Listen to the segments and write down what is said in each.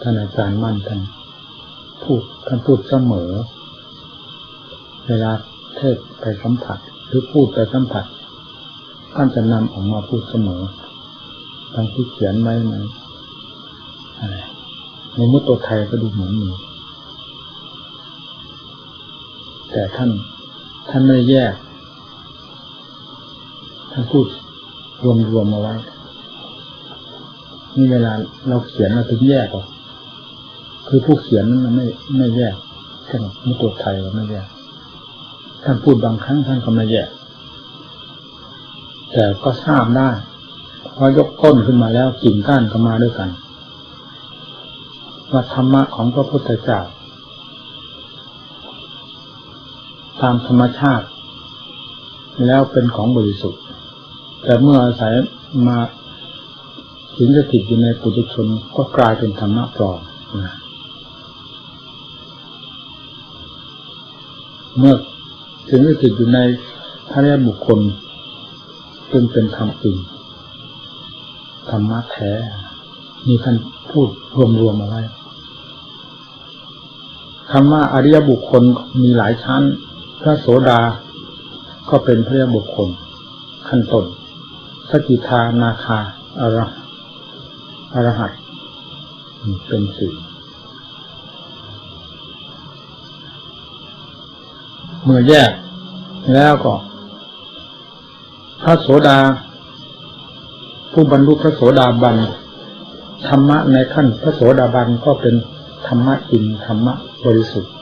ท่านอาจารย์มั่นท่านพูดท่านพูดเสมอ เวลาเทศไปสัมผัส หรือพูดไปสัมผัส ท่านจะนำออกมาพูดเสมอทั้งที่เขียนไว้ในอะไรในมุตโตไทยก็ดูเหมือนมีแต่ท่านท่านไม่แยก ท่านพูดรวมๆมาไว้นี่เวลาเราเขียนเราถึงแยกออก คือผู้เขียนนั้นมันไม่ไม่แยกท่านมุตโตไทยเราไม่แยกท่านพูดบางครั้งท่านก็ไม่แยกแต่ก็ทราบได้พอยกต้นขึ้นมาแล้วกิ่งก้านก็มาด้วยกันว่าธรรมะของพระพุทธเจ้าตามธรรมชาติ แล้วเป็นของบริสุทธิ์ แต่เมื่ออาศัยมาสิงสถิตอยู่ในปุถุชนก็กลายเป็นธรรมะปลอมนะ เมื่อสิงสถิตอยู่ในพระเรียบุคคลจึงเป็นธรรมจริงธรรมะแท้มีท่านพูดรวมๆเอาไว้คำว่าอริยบุคคลมีหลายชั้น พระโสดา ก็เป็นพระบุคคล ขั้นต้นสกิทานาคาอรอรหัตเป็นสี่ เมื่อแยก แล้วก็ พระโสดา ผู้บรรลุพระโสดาบันธรรมะในขั้นพระโสดาบันก็เป็นธรรมะจริงธรรมะบริสุทธิ์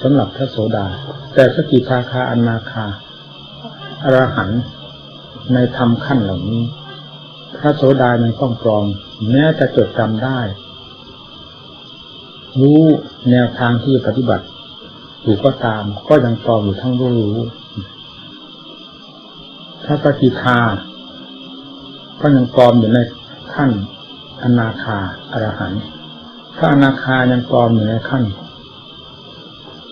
สำหรับพระโสดา แต่สกิทาคาอนาคาอรหันในธรรมขั้นเหล่านี้ พระโสดายังต้องปลอมแม้จะจดจำได้ รู้แนวทางที่ปฏิบัติ อยู่ก็ตาม ก็ยังปลอมอยู่ทั้งรู้รู้พระสกิทา ก็ยังปลอมอยู่ในขั้นอนาคาอรหันต์พระอนาคายังปลอมอยู่ในขั้น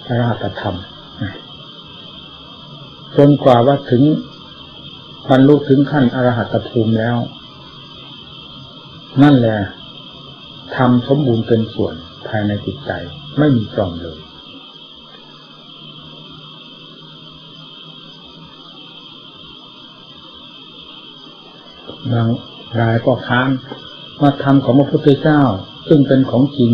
พระราชธรรมจนกว่าว่าถึงบรรลุถึงขั้นอรหัตภูมิแล้ว นั่นแหละทำสมบูรณ์เป็นส่วนภายในจิตใจไม่มีปลอมเลย บางรายก็ค้านมาทำของพระพุทธเจ้า ซึ่งเป็นของจริง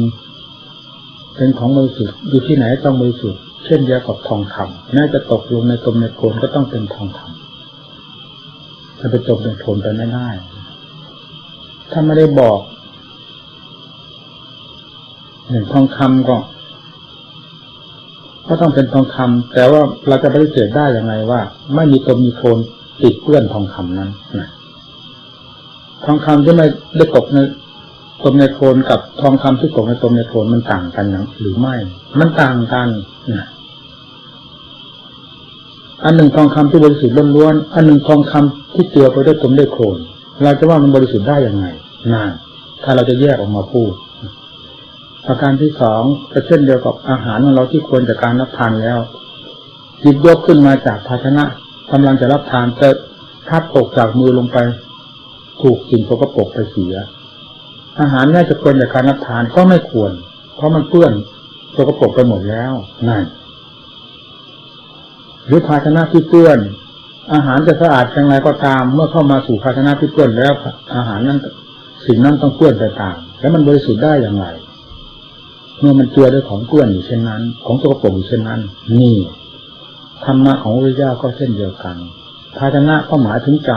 เป็นของบริสุทธิ์อยู่ที่ไหนต้องบริสุทธิ์เช่นเดียวกับทองคำแม้จะตกลงในตมในโคนก็ต้องเป็นทองคำจะไปตกในโคนไปไม่ได้ถ้าไม่ได้บอกเห็นทองคำก็ ก็ต้องเป็นทองคำแต่ว่าเราจะปฏิเสธได้อย่างไรว่า ไม่มีตมมีโคนติดเปื้อนทองคำนั้นนะ ทองคำที่ไม่ได้ตกในตมในโคนกับทองคำที่ตกในตมในโคนมันต่างกันหรือไม่ มันต่างกันนะอันหนึ่งทองคำที่บริสุทธิ์ล้วนๆอันหนึ่งทองคำที่เกี่ยวไปด้วยตมด้วยโคนเราจะว่ามันบริสุทธิ์ได้ยังไงนานถ้าเราจะแยกออกมาพูดประการที่สองก็เช่นเดียวกับอาหารของเราที่ควรจะการรับทานแล้วหยิบยกขึ้นมาจากภาชนะกำลังจะรับทานแต่ทับตกจากมือลงไป ถูกสิ่งสกปรกไปเสีย อาหารน่าจะควรจากการรับทานก็ไม่ควร เพราะมันเปื้อนสกปรกไปหมดแล้วนั่นหรือภาชนะที่เปื้อน อาหารจะสะอาดเพียงไรก็ตาม เมื่อเข้ามาสู่ภาชนะที่เปื้อนแล้ว อาหารนั้นสิ่งนั้นต้องเปื้อนไปตามแล้วมันบริสุทธิ์ได้อย่างไร เมื่อมันเจือด้วยของเปื้อนอยู่เช่นนั้น ของสกปรกอยู่เช่นนั้น นี่ธรรมะของพระเจ้าก็เช่นเดียวกัน ภาชนะก็หมายถึงใจ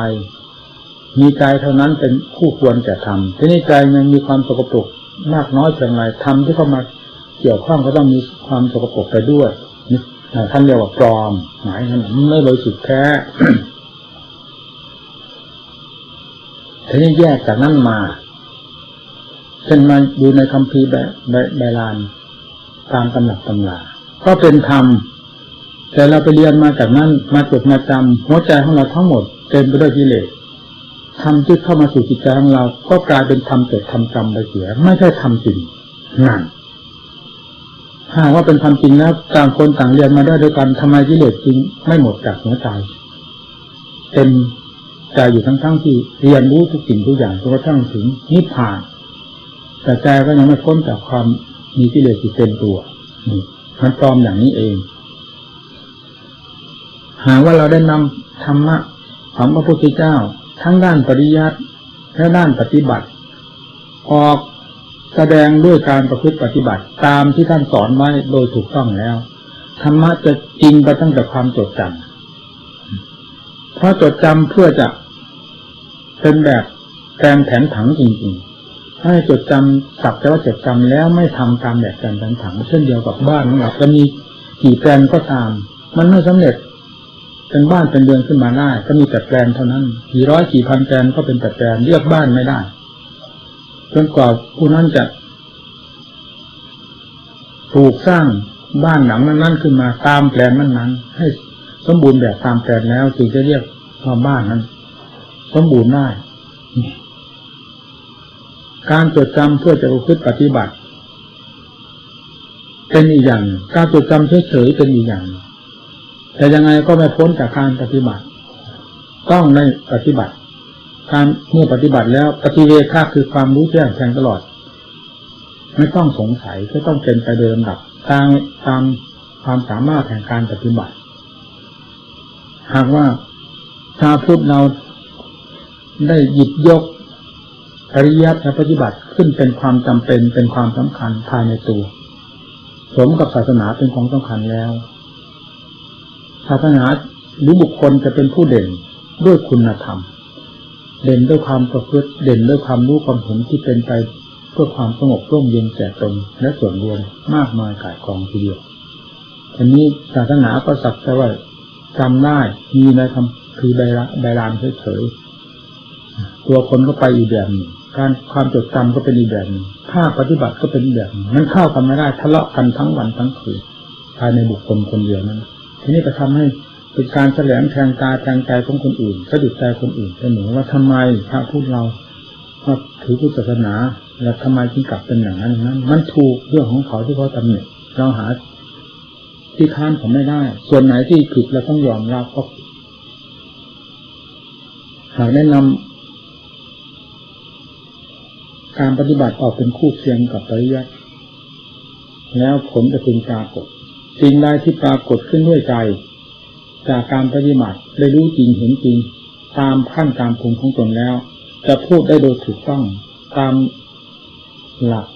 มีใจเท่านั้นเป็นผู้ควรจะทำทีนี้ใจยังมีความสกปรกมากน้อยเพียงไรทำที่เข้ามาเกี่ยวข้องก็ต้องมีความสกปรกไปด้วยท่านเรียกว่าปลอม หมายถึงไม่บริสุทธิ์แท้ทีนี้แยกจากนั้นมาเช่นมาดูในคำพีแบบใบลานตามตำหนักตำราก็เป็นธรรมแต่เราไปเรียนมาจากนั้นมาจดมาจำหัวใจของเราทั้งหมดเต็มไปด้วยกิเลส ธรรมที่เข้ามาสู่จิตใจของเรา ก็กลายเป็นธรรมเกิดธรรมจำไปเสีย ไม่ใช่ธรรมจริงนั่นหากว่าเป็นธรรมจริงแล้วต่างคนต่างเรียนมาได้ด้วยกันทำไมกิเลสจริง ไม่หมดจากหัวใจเป็นใจอยู่ทั้งๆที่เรียนรู้ทุกสิ่งทุกอย่างจนกระทั่งถึงนิพพาน แต่ใจก็ยังไม่พ้นจากความมีกิเลสอยู่เต็มตัวนี่มันปลอมอย่างนี้เอง หากว่าเราได้นำธรรมะของพระพุทธเจ้า ทั้งด้านปริยัติและด้านปฏิบัติ ออกแสดงด้วยการประพฤติปฏิบัติ ตามที่ท่านสอนไว้โดยถูกต้องแล้วธรรมะจะจริงไปตั้งแต่ความจดจำเพราะจดจำเพื่อจะเป็นแบบแกนแผนผังจริงๆให้จดจำสักแต่ว่าจดจำแล้วไม่ทำตามแบบแกนแผนผัง เช่นเดียวกับบ้านของเราจะมีกี่แปลนก็ตาม มันไม่สำเร็จ เป็นบ้านเป็นเรือนขึ้นมาได้ ก็มีแต่แปลนเท่านั้นกี่ร้อยกี่พันแปลนก็เป็นแต่แปลนเรียกบ้านไม่ได้จนกว่าผู้นั้นจะถูกสร้างบ้านหลังนั้นๆขึ้นมาตามแปลนนั้นๆให้สมบูรณ์แบบตามแปลนแล้วจึงจะเรียกว่าบ้านนั้น สมบูรณ์ได้การจดจำเพื่อจะประพฤติปฏิบัติ เป็นอีกอย่าง การจดจำเฉยๆเป็นอีกอย่าง แต่ยังไงก็ไม่พ้นจากการปฏิบัติ ต้องในปฏิบัติ การเมื่อปฏิบัติแล้วปฏิเวทาคือความรู้แจ้งแทงตลอด ไม่ต้องสงสัยก็ต้องเป็นไปโดยลำดับตามตามความสามารถแห่งการปฏิบัติ หากว่าชาพุทธเราได้หยิบยกอริยสัจปฏิบัติขึ้นเป็นความจำเป็นเป็นความสำคัญภายในตัว สมกับศาสนาเป็นของสำคัญแล้วาสนาหรือบุคคลจะเป็นผู้เด่นด้วยคุณธรรม เด่นด้วยความประพฤติเด่นด้วยความรู้ความเห็นที่เป็นไปเพื่อความสงบร่มเย็นแก่ตนและส่วนรวมมากมายกายกองทีเดียวทีนี้ศาสนาก็สักแต่ว่าจำได้มีในคำคือใบละใบลานเฉยๆตัวคนก็ไปอีกแบบหนึ่งการความจดจำก็เป็นอีกแบบหนึ่งภาคปฏิบัติก็เป็นอีกแบบหนึ่งมันเข้ากันไม่ได้ทะเลาะกันทั้งวันทั้งคืนภายในบุคคลคนเดียวนั้น ทีนี้ก็ทำให้เป็นการแสลงแทงตาแทงใจของคนอื่นสะดุดใจคนอื่นเสมอว่าทำไมพระพูดเราว่าถือพุทธศาสนา แล้วทำไมจึงกลับเป็นอย่างนั้นนั้น มันถูกเรื่องของเขาที่เขาตำหนิเราหาที่ค้านผมไม่ได้ ส่วนไหนที่ผิดเราต้องยอมรับก็หากแนะนำการปฏิบัติออกเป็นคู่เคียงกับปริยัติแล้วผลจะพึงปรากฏ สิ่งใดที่ปรากฏขึ้นด้วยใจ จากการปฏิบัติได้รู้จริงเห็นจริง ตามขั้นตามภูมิของตนแล้ว จะพูดได้โดยถูกต้องตามหลัก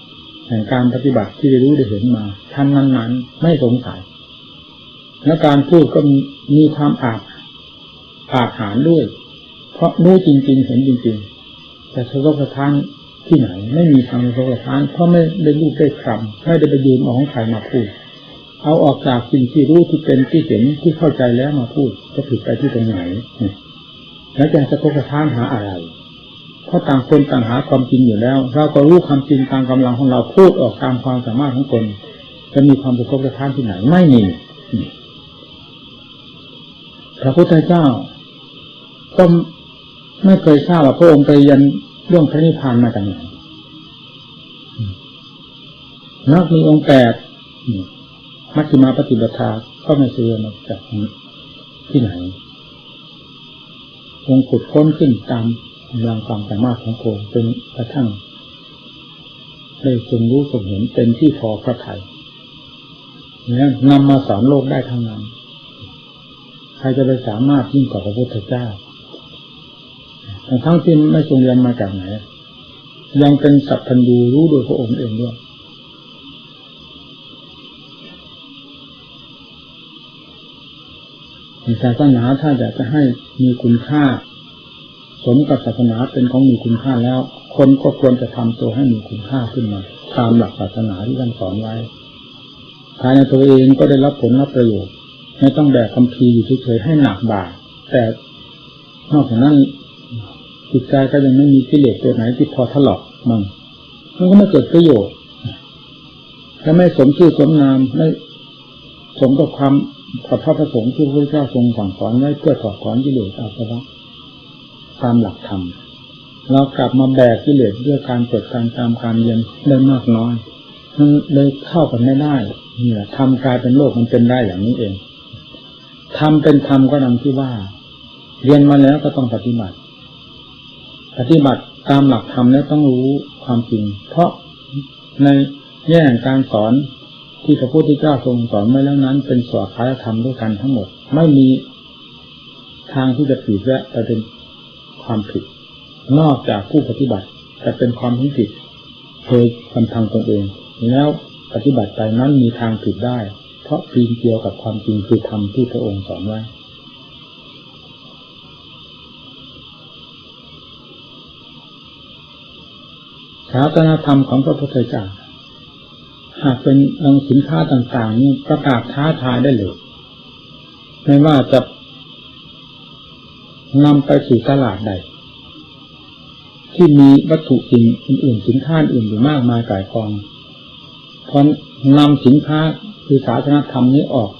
แห่งการปฏิบัติที่ได้รู้ได้เห็นมาท่านนั้นๆ ไม่สงสัย และการพูดก็มีความอาจอาจหารด้วย เพราะรู้จริง ๆ เห็นจริง ๆ แต่สะทกสะท้านที่ไหน ไม่มีทางสะทกสะท้านเพราะไม่ได้รู้ได้คำไม่ได้ไปยืมอาของใครมาพูด เอาออกจากสิ่งที่รู้ที่เป็นที่เห็นที่เข้าใจแล้วมาพูดจะผิดไปที่ตรงไหนแล้วจะสะทกสะท้านหาอะไร เพราะต่างคนต่างหาความจริงอยู่แล้ว เราก็รู้ความจริงตามกำลังของเราพูดออกตามความสามารถของตนจะมีความสะทกสะท้านที่ไหนไม่มีพระพุทธเจ้าก็ไม่เคยทราบว่าพระองค์ไปยันเรื่องพระนิพพานมาจากไหนนักมีองค์แปด มัชฌิมาปฏิบัติาก็ไม่เชื่อมาจากที่ไหนองค์ขุดค้นขึ้นตามกำลังความสามารถของโงจนกระทั่งได้ทรงรู้ทรงเห็นเป็นที่พอพระทัยเนี่ยนำมาสอนโลกได้ทั้งนั้น ใครจะไปสามารถยิ่งกว่าพระพุทธเจ้าทั้งทั้งที่ไม่ทรงเรียนมาจากไหน ยังเป็นสัพพัญญูรู้โดยพระองค์เองด้วย ศาสนาถ้าอยากจะให้มีคุณค่า สมกับศาสนาเป็นของมีคุณค่าแล้ว คนก็ควรจะทำตัวให้มีคุณค่าขึ้นมาตามหลักศาสนาที่ท่านสอนไว้ภายในตัวเองก็ได้รับผลรับประโยชน์ ไม่ต้องแบกคำพีอยู่เฉยๆให้หนักบ่าแต่นอกจากนั้นจิตใจก็ยังไม่มีกิเลสตัวไหนที่พอถลอกมันมันก็ไม่เกิดประโยชน์ถ้าไม่สมชื่อสมนามไม่สมกับความ ขอพระประสงค์ที่พระเจ้าทรงสั่งสอนไว้เพื่อถอดถอนกิเลสอาสวะตามหลักธรรมเรากลับมาแบกกิเลสด้วยการเปิดการตามการเรียนได้มากน้อยมันเลยเข้ากันไม่ได้เนี่ยทำกลายเป็นโลกมันเป็นได้อย่างนี้เองทำเป็นธรรมก็ดังที่ว่า เรียนมาแล้วก็ต้องปฏิบัติ ปฏิบัติตามหลักธรรมแล้วต้องรู้ความจริง เพราะในแง่การสอน ที่พระพุทธเจ้าทรงสอนไว้แล้วนั้น เป็นสวดคายธรรมด้วยกันทั้งหมด ไม่มีทางที่จะผิดและจะเป็นความผิด นอกจากผู้ปฏิบัติจะเป็นความผิดเคยทำทางตนเอง แล้วปฏิบัติไปนั้นมีทางผิดได้ เพราะปีนเกี่ยวกับความจริงคือธรรมที่พระองค์สอนไว้ศาสนาธรรมของพระพุทธเจ้า หากเป็นองสินค้าต่างๆนี่ประกาศท้าทายได้เลยไม่ว่าจะนำไปสู่ตลาดใด ที่มีวัตถุสิ่งอื่นๆสินค้าอื่นอยู่มากมายกายกองพอนำสินค้าคือศาสนธรรมนี้ออก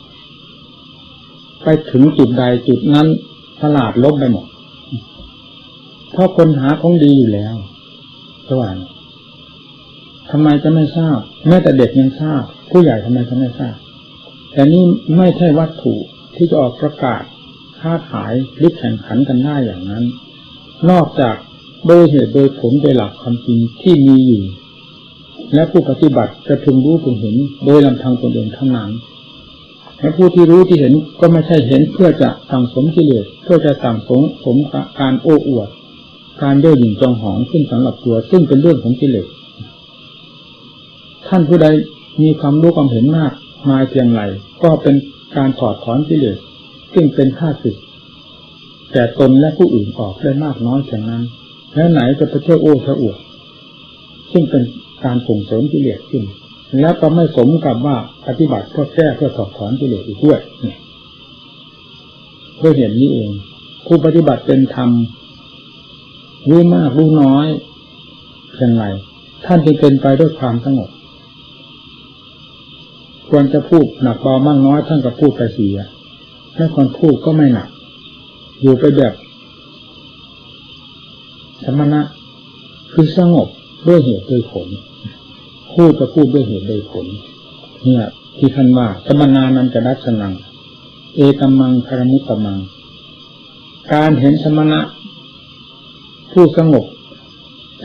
ไปถึงจุดใดจุดนั้นตลาดลบไปหมดเพราะคนหาของดีอยู่แล้วสว่าง ทำไมจะไม่ทราบแม้แต่เด็กยังทราบ ผู้ใหญ่ทำไมจะไม่ทราบ แต่นี่ไม่ใช่วัตถุที่จะออกประกาศค้าขายหรือแข่งขันกันได้อย่างนั้น นอกจากโดยเหตุโดยผลโดยหลักความจริงที่มีอยู่ และผู้ปฏิบัติจะพึงรู้พึงเห็นโดยลำพังตนเองเท่านั้นและผู้ที่รู้ที่เห็นก็ไม่ใช่เห็นเพื่อจะสั่งสมกิเลสเพื่อจะสั่งสมสมการโอ้อวด การเย่อหยิ่งจองหองขึ้นสำหรับตัวซึ่งเป็นเรื่องของกิเลส ท่านผู้ใดมีความรู้ความเห็นมากมายเพียงไรก็เป็นการถอดถอนกิเลสซึ่งเป็นข้าศึกแต่ตนและผู้อื่นออกได้มากน้อยเช่นนั้น แล้วไหนจะไปเที่ยวโอ้เทอวดซึ่งเป็นการส่งเสริมกิเลสขึ้น แล้วก็ไม่สมกับว่าปฏิบัติเพื่อแก้เพื่อถอดถอนกิเลสอีกด้วยเนี่ยเพื่อเห็นนี้เอง ผู้ปฏิบัติเป็นธรรมรู้มากรู้น้อยเพียงไรท่านจึงเป็นไปด้วยความสงบ ควรจะพูดหนักเบามากน้อยท่านก็พูดไปเสียถ้าคนพูดก็ไม่หนัก อยู่ไปแบบสมณะคือสงบด้วยเหตุด้วยผล พูดก็พูดด้วยเหตุด้วยผล เนี่ยที่ท่านว่าสมนานันจะดัชนัง เอตัมมังคารมุตตมัง การเห็นสมณะ ผู้สงบ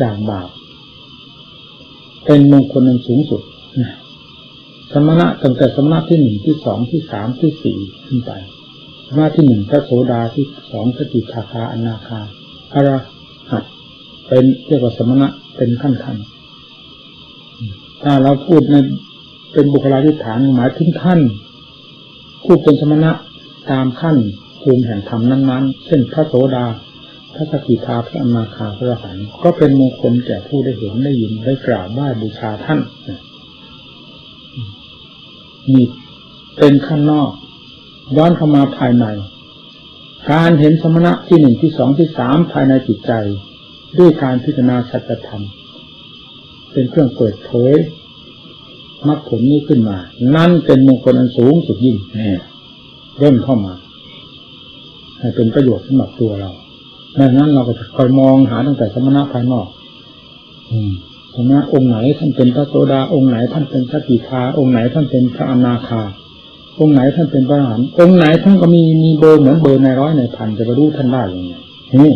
จากบาปเป็นมงคลอันสูงสุดนะ สมณะตั้งแต่สมณะที่หนึ่งที่สองที่สามที่สี่ขึ้นไปสมณะที่หนึ่งพระโสดาที่สองสติทาคาอนาคาพรหัตเป็นเรียกว่าสมณะเป็นขั้นขั้นถ้าเราพูดในเป็นบุคลาธิฐานหมายถึงท่านพูดเป็นสมณะตามขั้นภูมิแห่งธรรมนั้นๆ เช่นพระโสดา พระสกิทาพระอนาคาพระอรหันต์ก็เป็นมงคลแก่ผู้ได้เห็นได้ยินได้กราบไหว้บูชาท่าน นี่เป็นข้างนอก ย้อนเข้ามาภายใน การเห็นสมณะที่หนึ่งที่สองที่สามภายในจิตใจ ด้วยการพิจารณาสัจธรรม เป็นเครื่องเปิดเผยมรรคผลนี้ขึ้นมา นั่นเป็นมงคลอันสูงสุดยิ่งแน่เริ่มเข้ามาให้เป็นประโยชน์สำหรับตัวเราดังนั้นเราก็จะคอยมองหาตั้งแต่สมณะภายนอก อืม สมณะองค์ไหนท่านเป็นพระโสดาองค์ไหนท่านเป็นพระกิทาองค์ไหนท่านเป็นพระอนาคา องค์ไหนท่านเป็นพระอรหันต์องค์ไหนท่านก็มีมีเบอร์เหมือนเบอร์ในร้อยในพันจะไปรู้ท่านได้ยังไงนี่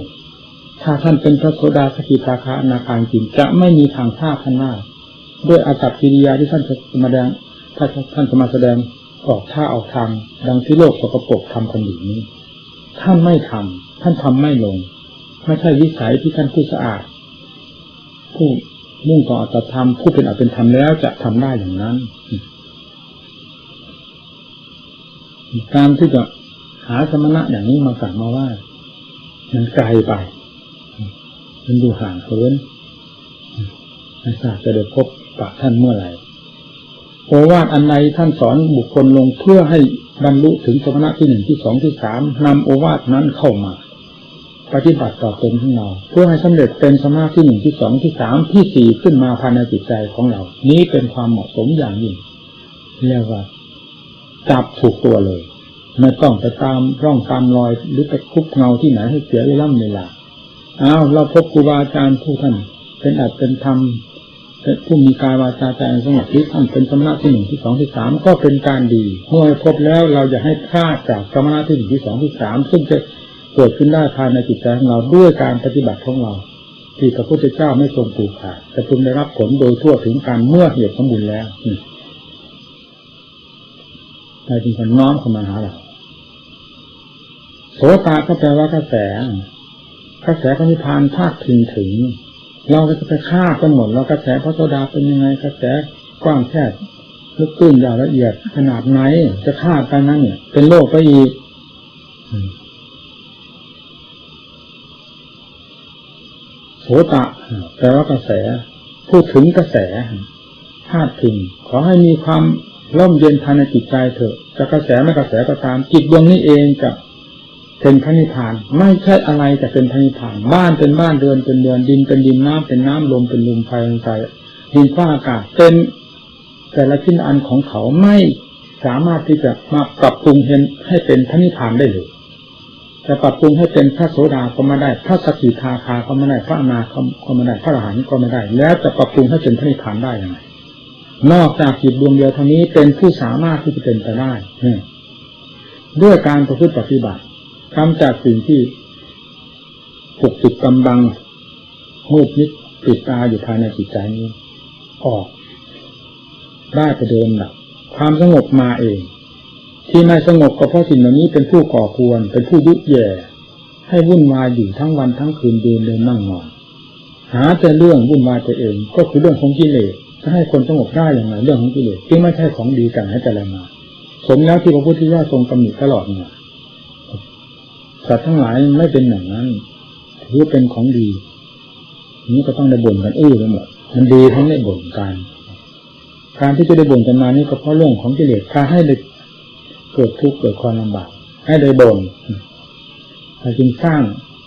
ถ้าท่านเป็นพระโสดาสกิทาคาอนาคาจริงจะไม่มีทางทราบท่านได้ด้วยอากัปกิริยาที่ท่านจะมาแสดงถ้าท่านจะมาแสดงออกท่าออกทาง ดังที่โลกสกปรกทำกันอยู่นี้ ท่านไม่ทำท่านทำไม่ลง ไม่ใช่วิสัยที่ท่านผู้สะอาดผู้ มุ่งต่ออัตธรรมผู้เป็นอัตเป็นธรรมแล้วจะทำได้อย่างนั้น การที่จะหาสมณะอย่างนี้มาสั่งมาว่า มันไกลไป มันอยู่ห่างเหินไม่ทราบจะได้พบปะท่านเมื่อไหร่โอวาทอันใดท่านสอนบุคคลลงเพื่อให้บรรลุถึงสมณะที่หนึ่งที่สองที่สามนำโอวาทนั้นเข้ามา ปฏิบัติต่อตนของเรา เพื่อให้สำเร็จเป็นสมาธิหนึ่งที่สองที่สามที่สี่ขึ้นมาภายในจิตใจของเรา นี้เป็นความเหมาะสมอย่างยิ่งเรียกว่าจับถูกตัวเลยไม่ต้องไปตามร่องตามรอยหรือไปคุกเงาที่ไหนให้เสียเวลาเวลาอ้าวเราพบครูบาอาจารย์ผู้ท่านเป็นอาจเป็นธรรมผู้มีกายวาจาใจสงบที่ท่านเป็นสมณะที่หนึ่งที่สองที่สามก็เป็นการดีเมื่อพบแล้วเราจะให้พลาจากสมณะที่หนึ่งที่สองที่สามซึ่งจะ เกิดขึ้นได้ภายในจิตใจของเราด้วยการปฏิบัติของเรา ที่พระพุทธเจ้าไม่ทรงปลูกขาดแต่พึงได้รับผลโดยทั่วถึงการเมื่อเหตุสมบูรณ์แล้วนี่ใจจึงคนน้อมเข้ามาหาเราโสตาก็แปลว่ากระแสกระแสพระนิพพานภาคถึงถึง เราก็จะไปฆ่ากันหมดแล้วกระแสพระโสดาเป็นยังไงกระแสกว้างแค่ลึกตื้นยาวละเอียดขนาดไหนจะฆ่ากันนั้นเนี่ย เป็นโลกไปอีก โสตะแปลว่ากระแส พูดถึงกระแสธาตุถึงขอให้มีความร่มเย็นภายในจิตใจเถอะจะกระแสไม่กระแสก็ตามจิตดวงนี้เองจะเป็นพระนิพพาน ไม่ใช่อะไรจะเป็นพระนิพพาน บ้านเป็นบ้านเรือนเป็นเรือนดินเป็นดินน้ำเป็นน้ำลมเป็นลมไฟเป็นไฟดินฟ้าอากาศเป็นแต่ละชิ้นอันของเขาไม่สามารถที่จะมาปรับปรุงเห็นให้เป็นพระนิพพานได้เลย จะปรับปรุงให้เป็นพระโสดาก็ไม่ได้ พระสกิทาคาก็ไม่ได้พระอนาคก็ไม่ได้ พระอรหันต์ก็ไม่ได้ แล้วจะปรับปรุงให้เป็นพระนิพพานได้ยังไงนอกจากจิตดวงเดียวเท่านี้เป็นผู้สามารถที่จะเป็นไปได้ด้วยการประพฤติปฏิบัติกำจัดสิ่งที่ปกปิดกำบังหูบนิดปิดตาอยู่ภายในจิตใจนี้ ออก ได้ไปเดิมหลักความสงบมาเอง ที่ไม่สงบก็เพราะสิ่งเหล่านี้เป็นผู้ก่อควรเป็นผู้ยุแย่ ให้วุ่นวายอยู่ทั้งวันทั้งคืนเดินเดินนั่งนอนหาแต่เรื่องวุ่นวายตัวเองก็คือเรื่องของกิเลสจะให้คนสงบได้อย่างไรเรื่องของกิเลสจึงไม่ใช่ของดีกันให้แต่ละมาสมแล้วที่พระพุทธเจ้าทรงกำหนดตลอดเนี่ยสัตว์ทั้งหลายไม่เป็นอย่างนั้นถือเป็นของดีนี้ก็ต้องได้บ่นกันอื้อไปหมดมันดีทั้งได้บ่นกัน การที่จะได้บ่นกันมานี่ก็เพราะเรื่องของกิเลสพาให้ เกิดทุกข์เกิดความลำบากให้ได้บ่นจึงสร้าง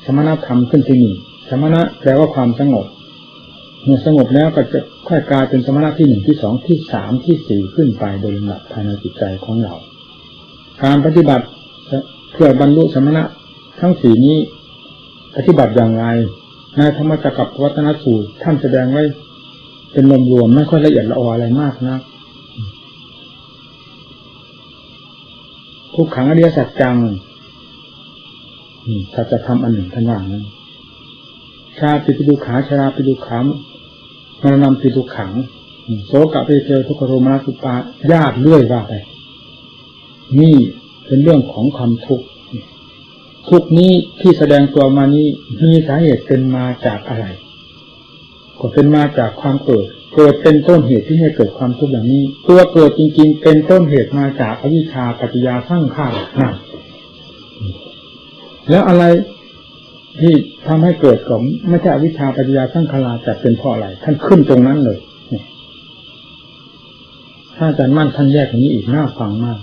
สมณธรรมขึ้นที่นี่สมณะแปลว่าความสงบเมื่อสงบแล้วก็จะค่อยกลายเป็นสมณะที่หนึ่งที่สองที่สามที่สี่ขึ้นไปโดยลำดับภายในจิตใจของเรา การปฏิบัติเพื่อบรรลุสมณะทั้งสี่นี้ ปฏิบัติอย่างไรในธรรมจักรกับวัฒนสูตรท่านแสดงไว้ เป็นรวมรวมไม่ค่อยละเอียดละอออะไรมากนะ ทุกขังอริยสัจจังถ้าจะทำอันหนึ่งท่านว่านั้นชาปิปิดุขาชาราปิดุขามมรณะปิดุขังโสกะเปเททุกโรมาสุปายากเรื่อยว่าไป นี่เป็นเรื่องของความทุกข์ทุกนี้ที่แสดงตัวมานี้มีสาเหตุเป็นมาจากอะไร ก็เป็นมาจากความเกิด เกิดเป็นต้นเหตุที่ให้เกิดความทุกข์อย่างนี้ ตัวเกิดจริง ๆ เป็นต้นเหตุมาจากอวิชชาปัจจยาสร้างข้านั่นแล้วอะไรที่ทำให้เกิดกับไม่ใช่อวิชชาปัจจยาสร้างคาราแต่เป็นเพราะอะไรท่านขึ้นตรงนั้นเลยถ้าอาจารย์มั่นท่านแยกอย่างนี้อีกน่าฟังมาก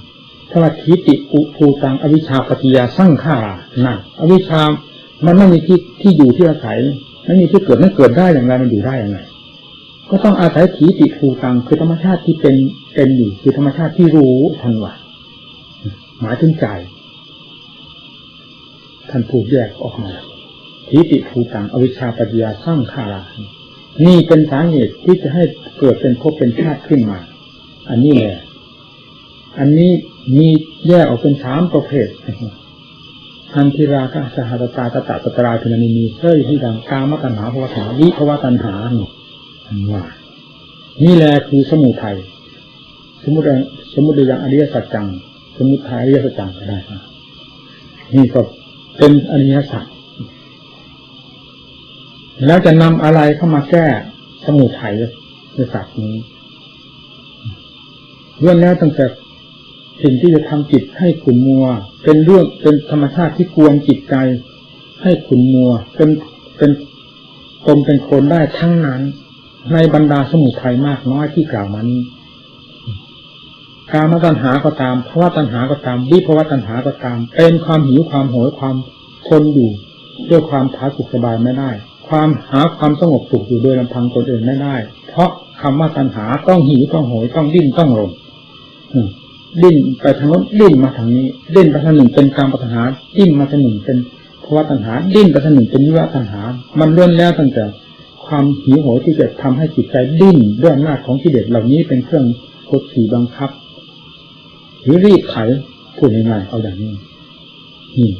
ถ้าว่าทิฏฐิอุภูตังอวิชชาปฏิยาสร้างข้านั่นอวิชชามันไม่มีที่ที่อยู่ที่อาศัยไม่มีที่เกิดนั่เกิดได้อย่างไรมันอยู่ได้อย่างไร ก็ต้องอาศัยถีติภูตังคือธรรมชาติที่เป็นเป็นอยู่คือธรรมชาติที่รู้ทันว่าหมายถึงใจท่านผูกแยกออกมาทิฏฐิภูตังอวิชชาปฏิยาสร้างข้านี่เป็นสาเหตุที่จะให้เกิดเป็นภพเป็นชาติขึ้นมา อันนี้แหละ อันนี้มีแยกออกเป็นสามประเภททันทิราคะสหัตตาตตะตตราพินานีมีเส้ยที่ดังกามตัณหาภวตัณหาวิภวตัณหานี่ ว่านี่แหละคือสมุทัยสมุทัยสมุทัยอย่างอริยสัจจัง สมุทัยอริยสัจจังก็ได้นี่ก็เป็นอริยสัจแล้วจะนำอะไรเข้ามาแก้สมุทัยในสัจนี้เรื่องแล้วตั้งแต่สิ่งที่จะทำจิตให้ขุนมัว เป็นเรื่องเป็นธรรมชาติที่กวนจิตใจให้ขุนมัวเป็นเป็นตมเป็นคนได้ทั้งนั้น ในบรรดาสมุทัยมากน้อยที่กล่าวมานี้การมาตัญหาก็ตามภาวะตัญหาก็ตาม วิภาวะตัญหาก็ตาม เป็นความหิวความโหยความทนอยู่ด้วยความผาสุกสบายไม่ได้ ความหาความสงบสุขอยู่โดยลำพังตนเองไม่ได้ เพราะคำว่าตัญหาต้องหิวต้องโหยต้องดิ้นต้องรนดิ้นไปทางโน้นดิ้นมาทางนี้ดิ้นไปทางหนึ่งเป็นการปัญหาดิ้นมาทางหนึ่งเป็นภาวะตัญหาดิ้นไปทางหนึ่งเป็นวิวะตัญหา มันล้วนแล้วตั้งแต่ ความหิวโหยที่จะทำให้จิตใจดิ้นด้วยอำนาจของกิเลสเหล่านี้เป็นเครื่องกดขี่บังคับ หรือรีบไถพูดง่ายๆเอาอย่างนี้นี่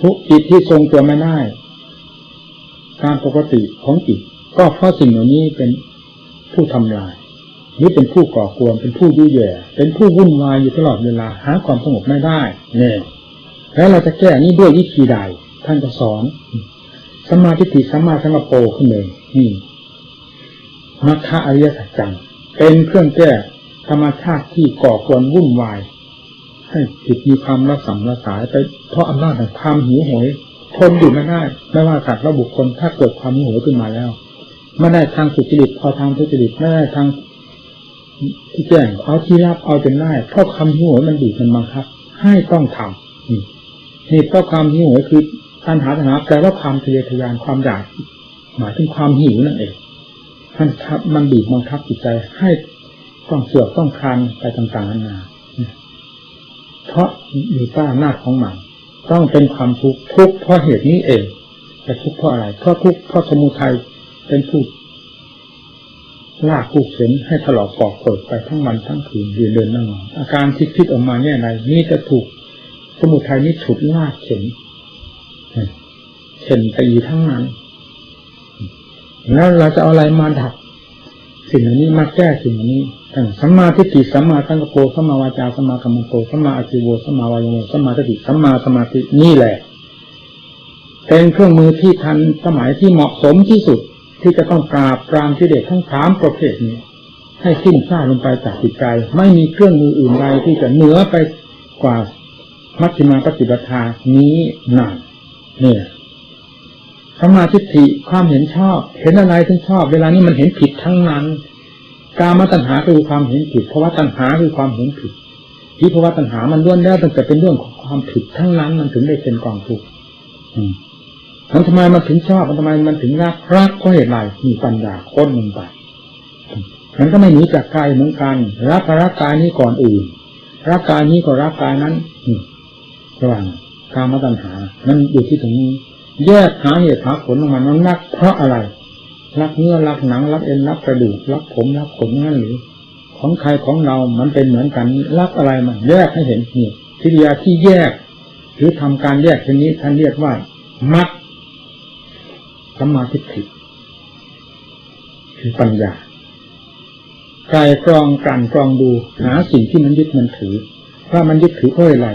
ทุกจิตที่ทรงตัวไม่ได้ตามปกติของจิต ก็เพราะสิ่งเหล่านี้เป็นผู้ทำลายนี่เป็นผู้ก่อกวนเป็นผู้ยุ่ยแย่เป็นผู้วุ่นวายอยู่ตลอดเวลาหาความสงบไม่ได้เนี่ยแล้วเราจะแก้นี้ด้วยวิธีใดท่านก็สอน สมาธิติสัมมาสังกปรขึ้นเลยนี่มัคคะอริยสัจจังเป็นเครื่องแก้ธรรมชาติที่ก่อกวนวุ่นวาย ให้จิตมีความรักสัมระสายไปเพราะอำนาจแห่งความหิวโหยทนอยู่ไม่ได้ไม่ว่าสัตว์และบุคคลถ้าเกิดความหิวโหยขึ้นมาแล้วไม่ได้ทางสุจริตพอทางทุจริตไม่ได้ทางที่แจ้งเอาที่รับเอาจนได้เพราะความหิวโหยมันบีบมันบังคับ ให้ต้องทำนี่เพราะความหิวโหยคือ ตัณหาตัณหาแปลว่าความทะเยอทะยานความอยากหมายถึงความหิวนั่นเองมันทับมันบีบบังคับจิตใจให้ต้องเสือกต้องคานไปต่างๆนานาเพราะอยู่ใต้อำนาจของมันต้องเป็นความทุกข์ทุกข์เพราะเหตุนี้เองแต่ทุกข์เพราะอะไรเพราะทุกข์เพราะสมุทัยเป็นผู้ลากผู้เข็นให้ถลอกปอกเปิดไปทั้งวันทั้งคืนยืนเดินนั่งนอนอาการที่คิดออกมาเนี่ยอะไรนี่จะถูกสมุทัยนี้ฉุดลากเข็น เข็นตีทั้งนั้น แล้วเราจะเอาอะไรมาดับ สิ่งเหล่านี้มาแก้สิ่งเหล่านี้ทั้งสัมมาทิฏฐิสัมมาสังกปรสัมมาวาจาสัมมากัมมันโตสัมมาอาชีโวสัมมาวายโมสัมมาทิฏฐิสัมมาสมาธินี่แหละ เป็นเครื่องมือที่ทันสมัยที่เหมาะสมที่สุดที่จะต้องปราบปรามที่เด็กทั้งสามประเภทนี้ให้สิ้นซากลงไปจากจิตใจ ไม่มีเครื่องมืออื่นใดที่จะเหนือไปกว่ามัชฌิมาปฏิปทานี้นา นเนี่ยสมาธิฏฐิความเห็นชอบ เห็นอะไรถึงชอบ เวลานี้มันเห็นผิดทั้งนั้น การมาตัณหาคือความเห็นผิดเพราะว่าตัณหาคือความเห็นผิดที่เพราะว่าตัณหามันล้วนแล้วตั้งแต่เป็นเรื่องของความผิดทั้งนั้น มันถึงได้เป็นกองทุกข์มันทำไมมันถึงชอบมันทำไมมันถึงรักรักเพราะเหตุไรมีปัญญาค้นลงไปมันก็ไม่หนีจากกายเหมือนกันรักรักกายนี้ก่อนอื่นรักกายนี้ก็รักกายนั้นระหว่าง การมตัณหา มันอยู่ที่ตรงนี้ แยกหาเหตุหาผลออกมามันรักเพราะอะไรรักเนื้อรักหนังรักเอ็นรักกระดูกรักผมรักขนนั่นหรือ ของใครของเรา มันเป็นเหมือนกันรักอะไรมันแยกให้เห็นนี่ทิฏยาที่แยก หรือทำการแยกชนี้ท่านเรียกว่ามัดสมาธิิคือปัญญาไกลกรองกันกรองดูหาสิ่งที่มันยึดมันถือ ว่ามันยึดถือเพราะอะไร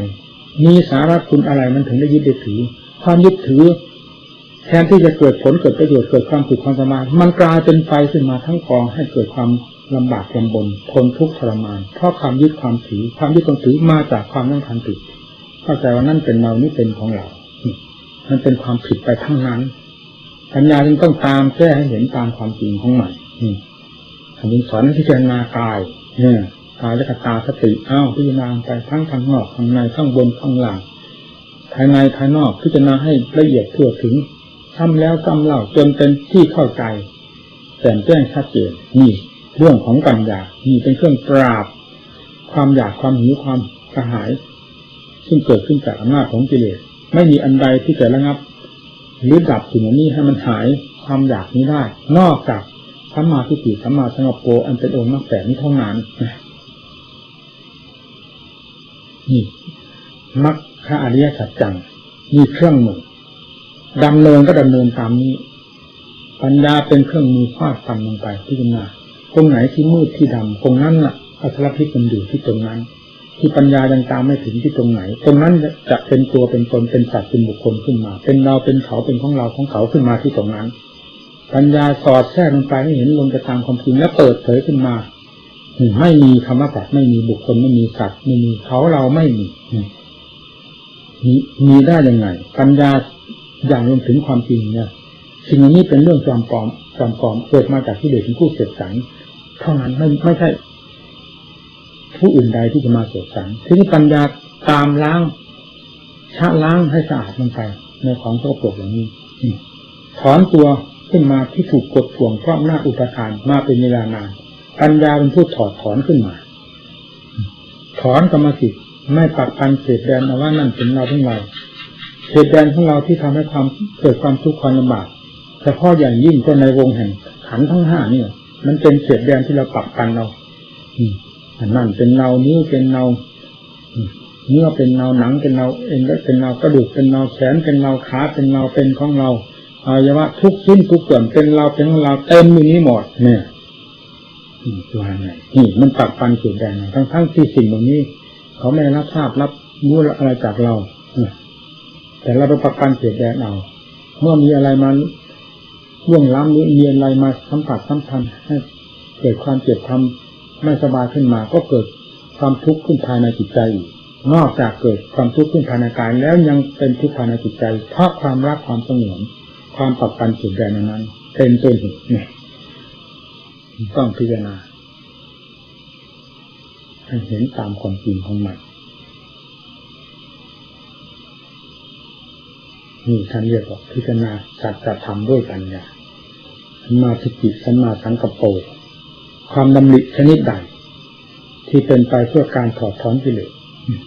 มีสาระคุณอะไรมันถึงได้ยึดได้ถือ ความยึดถือ แทนที่จะเกิดผลเกิดประโยชน์เกิดความสุขความสบายมันกลายเป็นไฟขึ้นมาทั้งกองให้เกิดความลำบากลำบนทนทุกข์ทรมาน เพราะความยึดความถือ ความยึดความถือมาจากความนั่งทันติดเข้าใจว่านั่นเป็นเรานี่เป็นของเรา มันเป็นความผิดไปทั้งนั้นปัญญาจึงต้องตามแก้ให้เห็นตามความจริงของมันอันนี้สอนพิจารณากายเนี่ย กายและตาสติอ้าวพิจารณาไปทั้งข้างนอกข้างในข้างบนข้างล่างภายในภายนอกพิจารณาให้ละเอียดทั่วถึงทำแล้วซ้ำเล่าจนเป็นที่เข้าใจแจ่มแจ้งชัดเจนนี่เรื่องของปัญญานี่เป็นเครื่องปราบ ความอยากความหิวความกระหาย ซึ่งเกิดขึ้นจากอำนาจของกิเลสไม่มีอันใดที่จะระงับ หรือดับสิ่งนี้ให้มันหายความอยากนี้ได้ นอกจากสัมมาทิฏฐิสัมมาสังกปรอันเป็นองค์มรรคแปดนี้เท่านั้น นี่มรรคอริยสัจจังมีเครื่องมือดำเนินก็ดำเนินตามนี้ ปัญญาเป็นเครื่องมือฟาดฟันลงไปที่จนาตรงไหนที่มืดที่ดำตรงนั้นน่ะอัศรพิษมันอยู่ที่ตรงนั้น ที่ปัญญายังตามไม่ถึงที่ตรงไหน ตรงนั้นจะเป็นตัวเป็นตนเป็นสัตว์เป็นบุคคลขึ้นมา เป็นเราเป็นเขาเป็นของเราของเขาขึ้นมาที่ตรงนั้น ปัญญาสอดแทรกลงไปให้เห็นลงกระตามความจริงแล้วเปิดเผยขึ้นมา ไม่มีคำว่าสัตว์ไม่มีบุคคลไม่มีสัตว์ไม่มีเขาเราไม่มีมีได้ยังไง ปัญญาอย่างลงถึงความจริงเนี่ยสิ่งนี้เป็นเรื่องจอมปลอมจอมปลอมเกิดมาจากที่เด็กเป็นผู้เสพสารเท่านั้นไม่ไม่ใช่ ผู้อื่นใดที่จะมาเสพสารทีนี้ปัญญาตามล้างชะล้างให้สะอาดลงไปในของโสโครกอย่างนี้ถอนตัวขึ้นมาที่ถูกกดท่วงเพราะหน้าอุปทานมาเป็นเวลานาน ปัญญาเป็นผู้ถอดถอนขึ้นมา ถอนกรรมสิทธิ์ไม่ปักปันเศษแดนเอาว่านั่นเป็นเราทั้งเราเหตุแดนของเราที่ทำให้ความเกิดความทุกข์ความลำบากเฉพาะอย่างยิ่งก็ในวงแห่งขันทั้งห้าเนี่ย มันเป็นเศษแดนที่เราปรับกันเราอันนั่นเป็นเรานิ้วเป็นเราเนื้อเป็นเราหนังเป็นเราเอ็นเป็นเรากระดูกเป็นเราแขนเป็นเราขาเป็นเราเป็นของเราอวัยวะทุกชิ้นทุกส่วนเป็นเราเป็นของเราเต็มอยู่นี้หมดเนี่ย นี่ว่าไงนี่มันปักปันเขียนแดงทั้งทั้งที่สิ่งเหล่านี้ เขาไม่รับทราบรับรู้อะไรจากเราแต่เราไปปักปันเขียนแดงเอาเมื่อมีอะไรมาล่วงล้ำหรือมีอะไรมาสัมผัสสัมพันธ์ให้เกิดความเจ็บความไม่สบายขึ้นมา ก็เกิดความทุกข์ขึ้นภายในจิตใจอีกนอกจากเกิดความทุกข์ขึ้นภายในกายแล้วยังเป็นทุกข์ภายในจิตใจเพราะความรักความสงวนความปักปันเขียนแดงนั้น เป็นต้นเหตุเนี่ย ต้องพิจารณาให้เห็นตามความจริงของมันนี่ท่านเรียกว่าพิจารณาสัจธรรมด้วยปัญญาสัมมาทิฏฐิสัมมาสังกัปโปความดำริชนิดใดที่เป็นไปเพื่อการถอดถอนกิเลส